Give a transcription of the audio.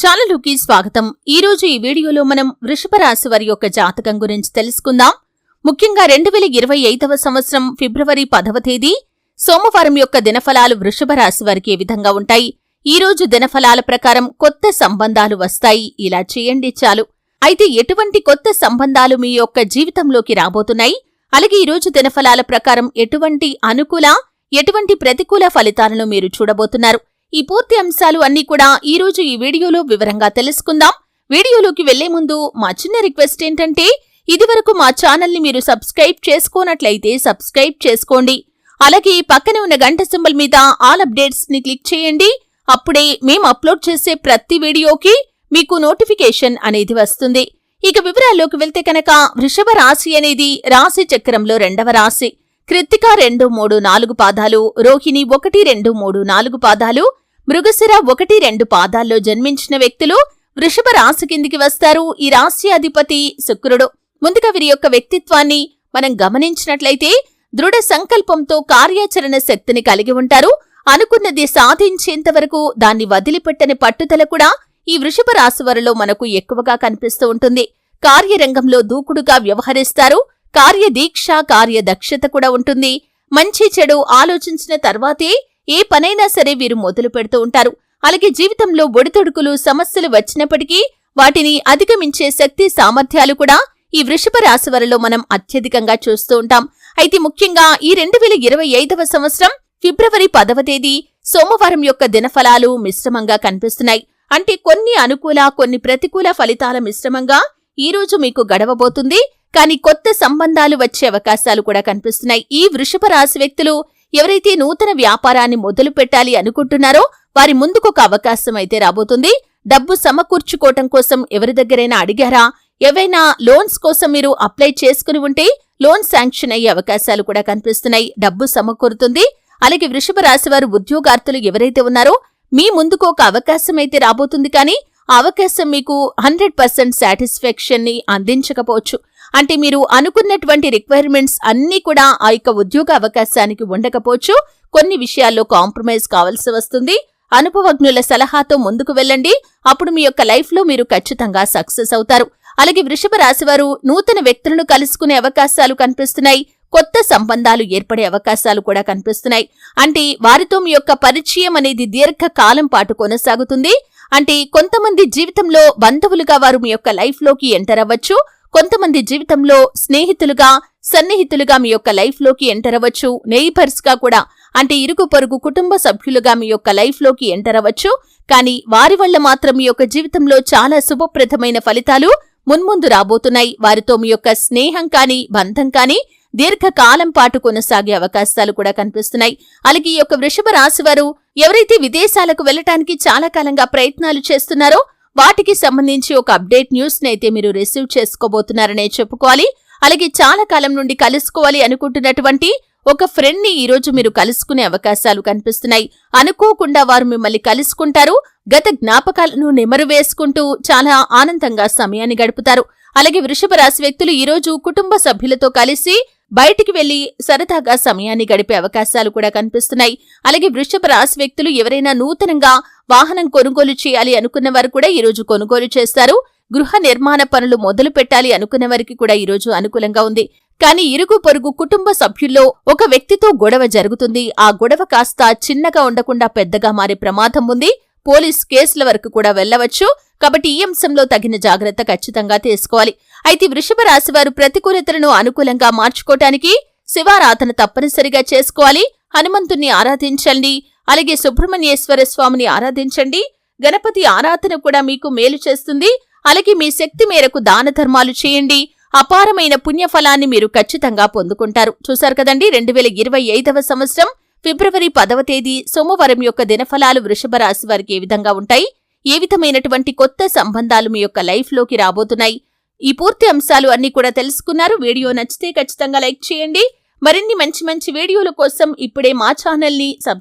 ఛానలుకి స్వాగతం. ఈ రోజు ఈ వీడియోలో మనం వృషభ రాశి వారి యొక్క జాతకం గురించి తెలుసుకుందాం. ముఖ్యంగా రెండు వేల ఇరవై ఐదవ సంవత్సరం ఫిబ్రవరి పదవ తేదీ సోమవారం యొక్క దినఫలాలు వృషభ రాశి వారికి ఏ విధంగా ఉంటాయి? ఈ రోజు దినఫలాల ప్రకారం కొత్త సంబంధాలు వస్తాయి. ఇలా చేయండి చాలు. అయితే ఎటువంటి కొత్త సంబంధాలు మీ యొక్క జీవితంలోకి రాబోతున్నాయి? అలాగే ఈ రోజు దినఫలాల ప్రకారం ఎటువంటి అనుకూల ఎటువంటి ప్రతికూల ఫలితాలను మీరు చూడబోతున్నారు? ఈ పూర్తి అంశాలు అన్నీ కూడా ఈ రోజు ఈ వీడియోలో వివరంగా తెలుసుకుందాం. వీడియోలోకి వెళ్ళే ముందు మా చిన్న రిక్వెస్ట్ ఏంటంటే ఇదివరకు మా ఛానల్ని మీరు సబ్స్క్రైబ్ చేసుకోనట్లయితే సబ్స్క్రైబ్ చేసుకోండి. అలాగే పక్కనే ఉన్న గంట సింబల్ మీద ఆల్ అప్డేట్స్ని క్లిక్ చేయండి. అప్పుడే మేము అప్లోడ్ చేసే ప్రతి వీడియోకి మీకు నోటిఫికేషన్ అనేది వస్తుంది. ఇక వివరాల్లోకి వెళ్తే కనుక వృషభ రాశి అనేది రాశి చక్రంలో రెండవ రాశి. కృత్తిక రెండు మూడు నాలుగు పాదాలు రోహిణి ఒకటి రెండు మూడు నాలుగు పాదాలు మృగశిర ఒకటి రెండు పాదాల్లో జన్మించిన వ్యక్తులు వృషభ రాశి కిందికి వస్తారు. ఈ రాశి అధిపతి శుక్రుడు. ముందుగా వీరి యొక్క వ్యక్తిత్వాన్ని మనం గమనించినట్లయితే దృఢ సంకల్పంతో కార్యాచరణ శక్తిని కలిగి ఉంటారు. అనుకున్నది సాధించేంత వరకు దాన్ని వదిలిపెట్టని పట్టుదల కూడా ఈ వృషభ రాశి వారిలో మనకు ఎక్కువగా కనిపిస్తూ ఉంటుంది. కార్యరంగంలో దూకుడుగా వ్యవహరిస్తారు. కార్యదీక్ష కార్యదక్షత కూడా ఉంటుంది. మంచి చెడు ఆలోచించిన తర్వాతే ఏ పనైనా సరే వీరు మొదలు పెడుతూ ఉంటారు. అలాగే జీవితంలో ఒడితొడుకులు సమస్యలు వచ్చినప్పటికీ వాటిని అధిగమించే శక్తి సామర్థ్యాలు కూడా ఈ వృషభ రాశి వారిలో మనం అత్యధికంగా చూస్తూ ఉంటాం. అయితే ముఖ్యంగా ఈ రెండు వేల ఇరవై ఐదవ సంవత్సరం ఫిబ్రవరి పదవ తేదీ సోమవారం యొక్క దినఫలాలు మిశ్రమంగా కనిపిస్తున్నాయి. అంటే కొన్ని అనుకూల కొన్ని ప్రతికూల ఫలితాల మిశ్రమంగా ఈ రోజు మీకు గడవబోతుంది. కానీ కొత్త సంబంధాలు వచ్చే అవకాశాలు కూడా కనిపిస్తున్నాయి. ఈ వృషభ రాశి వ్యక్తులు ఎవరైతే నూతన వ్యాపారాన్ని మొదలు పెట్టాలి అనుకుంటున్నారో వారి ముందుకు ఒక అవకాశం అయితే రాబోతుంది. డబ్బు సమకూర్చుకోవటం కోసం ఎవరి దగ్గరైనా అడిగారా? ఏవైనా లోన్స్ కోసం మీరు అప్లై చేసుకుని ఉంటే లోన్ శాంక్షన్ అయ్యే అవకాశాలు కూడా కనిపిస్తున్నాయి. డబ్బు సమకూరుతుంది. అలాగే వృషభ రాశి వారు ఉద్యోగార్థులు ఎవరైతే ఉన్నారో మీ ముందుకు ఒక అవకాశం అయితే రాబోతుంది. కానీ ఆ అవకాశం మీకు హండ్రెడ్ పర్సెంట్ సాటిస్ఫాక్షన్ని అందించకపోవచ్చు. అంటే మీరు అనుకున్నటువంటి రిక్వైర్మెంట్స్ అన్నీ కూడా ఆ యొక్క ఉద్యోగ అవకాశానికి ఉండకపోవచ్చు. కొన్ని విషయాల్లో కాంప్రమైజ్ కావాల్సి వస్తుంది. అనుభవజ్ఞుల సలహాతో ముందుకు వెళ్ళండి. అప్పుడు మీ యొక్క లైఫ్లో మీరు ఖచ్చితంగా సక్సెస్ అవుతారు. అలాగే వృషభ రాశివారు నూతన వ్యక్తులను కలుసుకునే అవకాశాలు కనిపిస్తున్నాయి. కొత్త సంబంధాలు ఏర్పడే అవకాశాలు కూడా కనిపిస్తున్నాయి. అంటే వారితో మీ యొక్క పరిచయం అనేది దీర్ఘకాలం పాటు కొనసాగుతుంది. అంటే కొంతమంది జీవితంలో బంధువులుగా వారు మీ యొక్క లైఫ్లోకి ఎంటర్ అవ్వచ్చు. కొంతమంది జీవితంలో స్నేహితులుగా సన్నిహితులుగా మీ యొక్క లైఫ్లోకి ఎంటర్ అవ్వచ్చు నెయిబర్స్గా కూడా అంటే ఇరుగు పొరుగు కుటుంబ సభ్యులుగా మీ యొక్క లైఫ్లోకి ఎంటర్ అవ్వచ్చు. కానీ వారి వల్ల మాత్రం మీ యొక్క జీవితంలో చాలా శుభప్రదమైన ఫలితాలు మున్ముందు రాబోతున్నాయి. వారితో మీ యొక్క స్నేహం కానీ బంధం కానీ దీర్ఘకాలం పాటు కొనసాగే అవకాశాలు కూడా కనిపిస్తున్నాయి. అలాగే ఈ యొక్క వృషభ రాశి వారు ఎవరైతే విదేశాలకు వెళ్ళటానికి చాలా కాలంగా ప్రయత్నాలు చేస్తున్నారో వాటికి సంబంధించి ఒక అప్డేట్ న్యూస్ అయితే మీరు రిసీవ్ చేసుకోబోతున్నారనే చెప్పుకోవాలి. అలాగే చాలా కాలం నుండి కలుసుకోవాలి అనుకుంటున్నటువంటి ఒక ఫ్రెండ్ని ఈరోజు మీరు కలుసుకునే అవకాశాలు కనిపిస్తున్నాయి. అనుకోకుండా వారు మిమ్మల్ని కలుసుకుంటారు. గత జ్ఞాపకాలను నెమరు వేసుకుంటూ చాలా ఆనందంగా సమయాన్ని గడుపుతారు. అలాగే వృషభ రాశి వ్యక్తులు ఈరోజు కుటుంబ సభ్యులతో కలిసి బయటికి వెళ్ళి సరదాగా సమయాన్ని గడిపే అవకాశాలు కూడా కనిపిస్తున్నాయి. అలాగే వృషభ రాశి వ్యక్తులు ఎవరైనా నూతనంగా వాహనం కొనుగోలు చేయాలి అనుకున్న వారు కూడా ఈ రోజు కొనుగోలు చేస్తారు. గృహ నిర్మాణ పనులు మొదలు పెట్టాలి అనుకున్న వారికి కూడా ఈ రోజు అనుకూలంగా ఉంది. కానీ ఇరుగు పొరుగు కుటుంబ సభ్యుల్లో ఒక వ్యక్తితో గొడవ జరుగుతుంది. ఆ గొడవ కాస్త చిన్నగా ఉండకుండా పెద్దగా మారే ప్రమాదం ఉంది. పోలీస్ కేసుల వరకు కూడా వెళ్ళవచ్చు కాబట్టి ఈ అంశంలో తగిన జాగ్రత్త ఖచ్చితంగా తీసుకోవాలి. అయితే వృషభ రాశి వారు ప్రతికూలతలను అనుకూలంగా మార్చుకోవటానికి శివారాధన తప్పనిసరిగా చేసుకోవాలి. హనుమంతుణ్ణి ఆరాధించండి. అలాగే సుబ్రహ్మణ్యేశ్వర స్వామిని ఆరాధించండి. గణపతి ఆరాధన కూడా మీకు మేలు చేస్తుంది. అలాగే మీ శక్తి మేరకు దాన ధర్మాలు చేయండి. అపారమైన పుణ్యఫలాన్ని మీరు ఖచ్చితంగా పొందుకుంటారు. చూశారు కదండి రెండు వేల ఇరవై ఐదవ సంవత్సరం ఫిబ్రవరి పదవ తేదీ సోమవారం యొక్క దినఫలాలు వృషభ రాశి వారికి ఏ విధంగా ఉంటాయి? ఏ విధమైనటువంటి కొత్త సంబంధాలు మీ యొక్క లైఫ్లోకి రాబోతున్నాయి? ఈ పూర్తి అంశాలు అన్ని కూడా తెలుసుకున్నారు. వీడియో నచ్చితే ఖచ్చితంగా లైక్ చేయండి. మరిన్ని మంచి మంచి వీడియోల కోసం ఇప్పుడే మా ఛానల్ని సబ్స్క్రైబ్